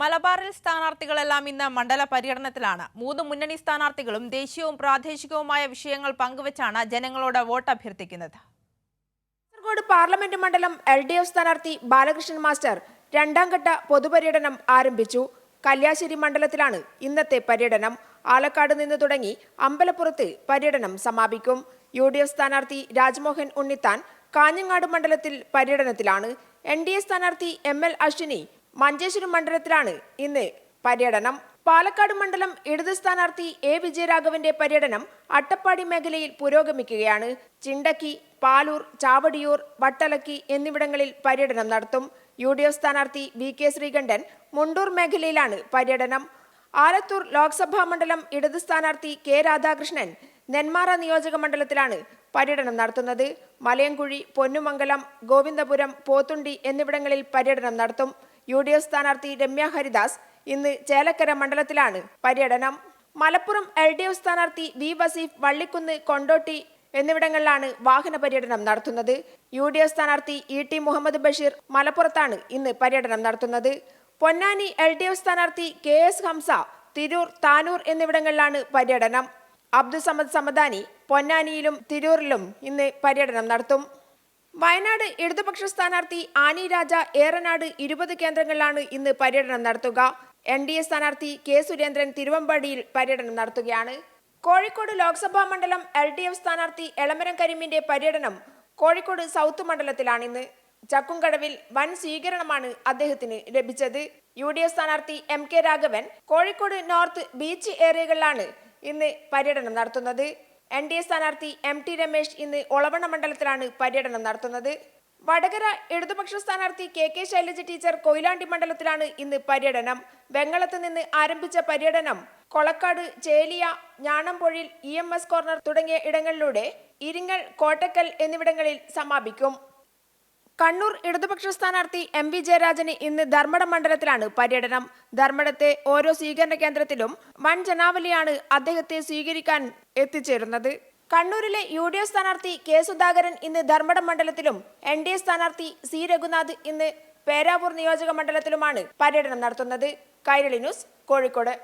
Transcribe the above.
മലബാറിൽ സ്ഥാനാർത്ഥികളെല്ലാം ഇന്ന് മണ്ഡല പര്യടനത്തിലാണ്. മൂന്ന് മുന്നണി സ്ഥാനാർത്ഥികളും ദേശീയവും പ്രാദേശികവുമായ വിഷയങ്ങൾ പങ്കുവച്ചാണ് ജനങ്ങളോട് വോട്ട് അഭ്യർത്ഥിക്കുന്നത്. കാസർഗോഡ് പാർലമെന്റ് മണ്ഡലം എൽ ഡി എഫ് സ്ഥാനാർത്ഥി ബാലകൃഷ്ണൻ മാസ്റ്റർ രണ്ടാം ഘട്ട പൊതുപര്യടനം ആരംഭിച്ചു. കല്യാശ്ശേരി മണ്ഡലത്തിലാണ് ഇന്നത്തെ പര്യടനം. ആലക്കാട് നിന്ന് തുടങ്ങി അമ്പലപ്പുറത്ത് പര്യടനം സമാപിക്കും. യു ഡി എഫ് സ്ഥാനാർത്ഥി രാജ്മോഹൻ ഉണ്ണിത്താൻ കാഞ്ഞങ്ങാട് മണ്ഡലത്തിൽ പര്യടനത്തിലാണ്. എൻ ഡി എ സ്ഥാനാർത്ഥി എം എൽ അശ്വിനി മഞ്ചേശ്വരം മണ്ഡലത്തിലാണ് ഇന്ന് പര്യടനം. പാലക്കാട് മണ്ഡലം ഇടത് സ്ഥാനാർത്ഥി എ വിജയരാഘവന്റെ പര്യടനം അട്ടപ്പാടി മേഖലയിൽ പുരോഗമിക്കുകയാണ്. ചിണ്ടക്കി പാലൂർ ചാവടിയൂർ വട്ടലക്കി എന്നിവിടങ്ങളിൽ പര്യടനം നടത്തും. യു ഡി എഫ് സ്ഥാനാർത്ഥി വി കെ ശ്രീകണ്ഠൻ മുണ്ടൂർ മേഖലയിലാണ് പര്യടനം. ആലത്തൂർ ലോക്സഭാ മണ്ഡലം ഇടത് സ്ഥാനാർത്ഥി കെ രാധാകൃഷ്ണൻ നെന്മാറ നിയോജക മണ്ഡലത്തിലാണ് പര്യടനം നടത്തുന്നത്. മലയങ്കുഴി പൊന്നുമംഗലം ഗോവിന്ദപുരം പോത്തുണ്ടി എന്നിവിടങ്ങളിൽ പര്യടനം നടത്തും. യു ഡി എഫ് സ്ഥാനാർത്ഥി രമ്യ ഹരിദാസ് ഇന്ന് ചേലക്കര മണ്ഡലത്തിലാണ് പര്യടനം. മലപ്പുറം എൽ ഡി എഫ് സ്ഥാനാർത്ഥി വി വസീഫ് വള്ളിക്കുന്ന് കൊണ്ടോട്ടി എന്നിവിടങ്ങളിലാണ് വാഹന പര്യടനം നടത്തുന്നത്. യു ഡി എഫ് സ്ഥാനാർത്ഥി ഇ ടി മുഹമ്മദ് ബഷീർ മലപ്പുറത്താണ് ഇന്ന് പര്യടനം നടത്തുന്നത്. പൊന്നാനി എൽ ഡി എഫ് സ്ഥാനാർത്ഥി കെ എസ് ഹംസ തിരൂർ താനൂർ എന്നിവിടങ്ങളിലാണ് പര്യടനം. അബ്ദുസമദ് സമദാനി പൊന്നാനിയിലും തിരൂരിലും ഇന്ന് പര്യടനം നടത്തും. വയനാട് ഇടതുപക്ഷ സ്ഥാനാർത്ഥി ആനി രാജ ഏറനാട് ഇരുപത് കേന്ദ്രങ്ങളിലാണ് ഇന്ന് പര്യടനം നടത്തുക. എൻ ഡി എ സ്ഥാനാർത്ഥി കെ സുരേന്ദ്രൻ തിരുവമ്പാടിയിൽ പര്യടനം നടത്തുകയാണ്. കോഴിക്കോട് ലോക്സഭാ മണ്ഡലം എൽ ഡി എഫ് സ്ഥാനാർത്ഥി എളമരം കരീമിന്റെ പര്യടനം കോഴിക്കോട് സൗത്ത് മണ്ഡലത്തിലാണ് ഇന്ന്. ചക്കുംകടവിൽ വൻ സ്വീകരണമാണ് അദ്ദേഹത്തിന് ലഭിച്ചത്. യു ഡി എഫ് സ്ഥാനാർത്ഥി M K Raghavan Kozhikode north beach ഏരിയകളിലാണ് ഇന്ന് പര്യടനം നടത്തുന്നത്. എൻ ഡി എ സ്ഥാനാർത്ഥി എം ടി രമേശ് ഇന്ന് ഒളവണ്ണ മണ്ഡലത്തിലാണ് പര്യടനം നടത്തുന്നത്. വടകര ഇടതുപക്ഷ സ്ഥാനാർത്ഥി K K Shailaja teacher Koyilandy മണ്ഡലത്തിലാണ് ഇന്ന് പര്യടനം. വെങ്ങളത്ത് നിന്ന് ആരംഭിച്ച പര്യടനം Kolakkad Cheliya Njanampozhil E M S corner തുടങ്ങിയ ഇടങ്ങളിലൂടെ ഇരിങ്ങൽ കോട്ടക്കൽ എന്നിവിടങ്ങളിൽ സമാപിക്കും. കണ്ണൂർ ഇടതുപക്ഷ സ്ഥാനാർത്ഥി എം വി ജയരാജന് ഇന്ന് ധർമ്മടം മണ്ഡലത്തിലാണ് പര്യടനം. ധർമ്മടത്തെ ഓരോ സ്വീകരണ കേന്ദ്രത്തിലും വൻ ജനാവലിയാണ് അദ്ദേഹത്തെ സ്വീകരിക്കാൻ എത്തിച്ചേരുന്നത്. കണ്ണൂരിലെ യു ഡി എഫ് സ്ഥാനാർത്ഥി കെ സുധാകരൻ ഇന്ന് ധർമ്മടം മണ്ഡലത്തിലും എൻ ഡി എ സ്ഥാനാർത്ഥി സി രഘുനാഥ് ഇന്ന് പേരാവൂർ നിയോജക മണ്ഡലത്തിലുമാണ് പര്യടനം നടത്തുന്നത്. കൈരളി ന്യൂസ് കോഴിക്കോട്.